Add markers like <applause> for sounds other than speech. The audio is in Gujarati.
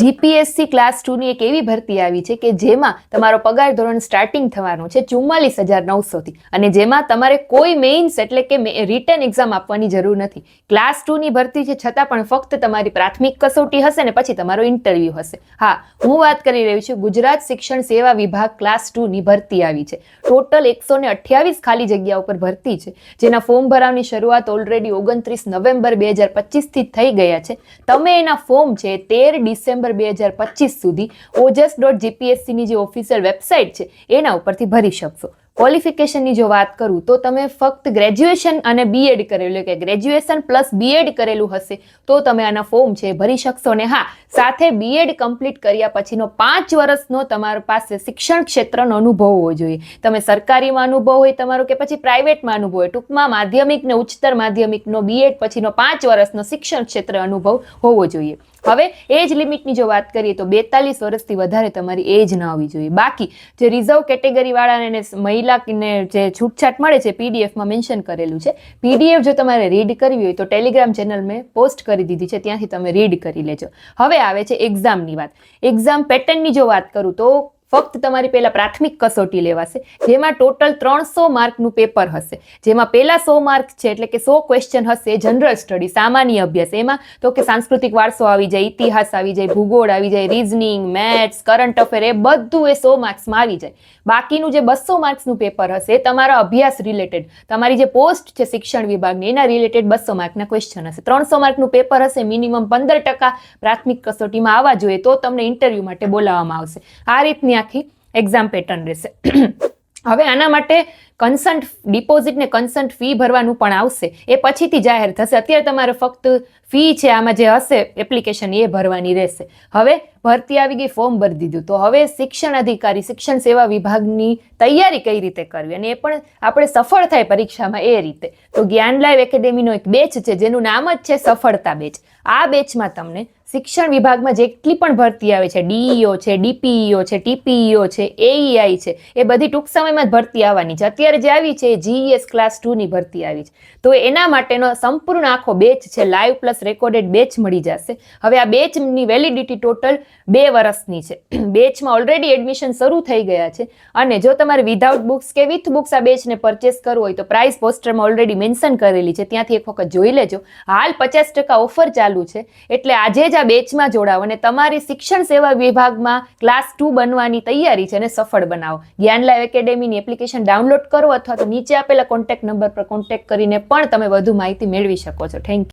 જીપીએસસી ક્લાસ ટુની એક એવી ભરતી આવી છે કે જેમાં તમારો પગાર ધોરણ સ્ટાર્ટિંગ થવાનું છે ચુમ્માલીસ હજાર નવસોથી. અને જેમાં તમારે કોઈ મેઇન્સ એટલે કે રિટર્ન એક્ઝામ આપવાની જરૂર નથી. ક્લાસ ટુની ભરતી છે છતાં પણ ફક્ત તમારી પ્રાથમિક કસોટી હશે ને પછી તમારો ઇન્ટરવ્યૂ હશે. હા, હું વાત કરી રહી છું ગુજરાત શિક્ષણ સેવા વિભાગ ક્લાસ ટુની ભરતી આવી છે. ટોટલ એકસો ને અઠ્યાવીસ ખાલી જગ્યા ઉપર ભરતી છે. જેના ફોર્મ ભરાવની શરૂઆત ઓલરેડી ઓગણત્રીસ નવેમ્બર બે હજાર પચીસથી થઈ ગયા છે. તમે એના ફોર્મ છે તેર ડિસેમ્બર બે હજાર પચીસ સુધી ઓજસ ડોટ જીપીએસસીની જે ઓફિશિયલ વેબસાઇટ છે, એના ઉપરથી ભરી શકશો. ક્વોલિફિકેશનની જો વાત કરું, તો તમે ફક્ત ગ્રેજ્યુએશન અને બીએડ કરેલું કે ગ્રેજ્યુએશન પ્લસ બીએડ કરેલું હશે, તો તમે આના ફોર્મ છે ભરી શકશો. ને હા, સાથે બીએડ કમ્પ્લીટ કર્યા પછીનો પાંચ વર્ષનો તમારી પાસે શિક્ષણ ક્ષેત્રનો અનુભવ હોવો જોઈએ. તમે સરકારીમાં અનુભવ હોય તમારો કે પછી પ્રાઇવેટમાં અનુભવ હોય, ટૂંકમાં માધ્યમિક ને ઉચ્ચતર માધ્યમિકનો બીએડ પછીનો પાંચ વર્ષનો શિક્ષણ ક્ષેત્ર અનુભવ હોવો જોઈએ. હવે એજ લિમિટની જો વાત કરીએ તો બેતાલીસ વર્ષથી વધારે તમારી એજ ના હોવી જોઈએ. બાકી જે રિઝર્વ કેટેગરીવાળાને મહિલાને જે છૂટછાટ મળે છે પીડીએફમાં મેન્શન કરેલું છે પીડીએફ જો તમારે રીડ કરવી હોય તો ટેલિગ્રામ ચેનલ મેં પોસ્ટ કરી દીધી છે, ત્યાંથી તમે રીડ કરી લેજો. હવે આવે છે એક્ઝામની વાત. એક્ઝામ પેટર્નની જો વાત કરું તો ફક્ત તમારી પહેલા પ્રાથમિક કસોટી લેવાશે, જેમાં ટોટલ ત્રણસો માર્કનું પેપર હશે. જેમાં પહેલા સો માર્ક છે, એટલે કે સો ક્વેશ્ચન હશે જનરલ સ્ટડી સામાન્ય અભ્યાસ. એમાં તો કે સાંસ્કૃતિક વારસો આવી જાય, ઇતિહાસ આવી જાય, ભૂગોળ આવી જાય રીઝનિંગ મેથ્સ કરંટ અફેર એ બધું એ સો માર્ક્સમાં આવી જાય. બાકીનું જે બસો માર્ક્સનું પેપર હશે તમારા અભ્યાસ રિલેટેડ તમારી જે પોસ્ટ છે શિક્ષણ વિભાગની, એના રિલેટેડ બસો માર્કના ક્વેશ્ચન હશે. ત્રણસો માર્કનું પેપર હશે મિનિમમ પંદર ટકા પ્રાથમિક કસોટીમાં આવવા જોઈએ, તો તમને ઇન્ટરવ્યૂ માટે બોલાવવામાં આવશે. આ રીતની આખી એક્ઝામ પેટર્ન રહેશે. <clears throat> હવે આના માટે કન્સન્ટ ડિપોઝિટ ને કન્સન્ટ ફી ભરવાનું પણ આવશે. એ પછીથી જાહેર થશે. અત્યારે તમારે ફક્ત ફી છે, આમાં જે હશે એપ્લિકેશન એ ભરવાની રહેશે. હવે ભરતી આવી ગઈ ફોર્મ ભરી દીધું. તો હવે શિક્ષણ અધિકારી, શિક્ષણ સેવા વિભાગની તૈયારી કઈ રીતે કરવી? અને એ પણ આપણે સફળ થાય પરીક્ષામાં એ રીતે. તો જ્ઞાન લાઈવ એકેડેમીનો એક બેચ છે, જેનું નામ જ છે સફળતા બેચ. આ બેચમાં તમને શિક્ષણ વિભાગમાં જેટલી પણ ભરતી આવે છે, ડીઈઓ છે, ડીપીઈઓ છે, ટીપીઈઓ છે, એઈઆઈ છે, એ બધી ટૂંક સમયમાં જ ભરતી આવવાની છે. અત્યારે જે આવી છે જીઈએસ ક્લાસ ટુની ભરતી આવી છે. તો એના માટેનો સંપૂર્ણ આખો બેચ છે, લાઈવ પ્લસ રેકોર્ડેડ બેચ મળી જશે. હવે આ બેચની વેલિડિટી ટોટલ બે વર્ષની છે. <clears throat> બેચમાં ઓલરેડી એડમિશન શરૂ થઈ ગયા છે. અને જો તમારે વિધાઉટ બુક્સ કે વિથ બુક્સ આ બેચને પરચેસ કરવું હોય તો પ્રાઇસ પોસ્ટરમાં ઓલરેડી મેન્શન કરેલી છે. ત્યાંથી એક વખત જોઈ લેજો. હાલ પચાસ ટકા ઓફર ચાલુ છે. એટલે આજે જ આ બેચમાં જોડાવો અને તમારી શિક્ષણ સેવા વિભાગમાં ક્લાસ ટુ બનવાની તૈયારી છે અને સફળ બનાવો. જ્ઞાન લાઈવ એકેડેમીની એપ્લિકેશન ડાઉનલોડ કરો અથવા તો નીચે આપેલા કોન્ટેક્ટ નંબર પર કોન્ટેક્ટ કરીને પણ તમે વધુ માહિતી મેળવી શકો છો. Thank you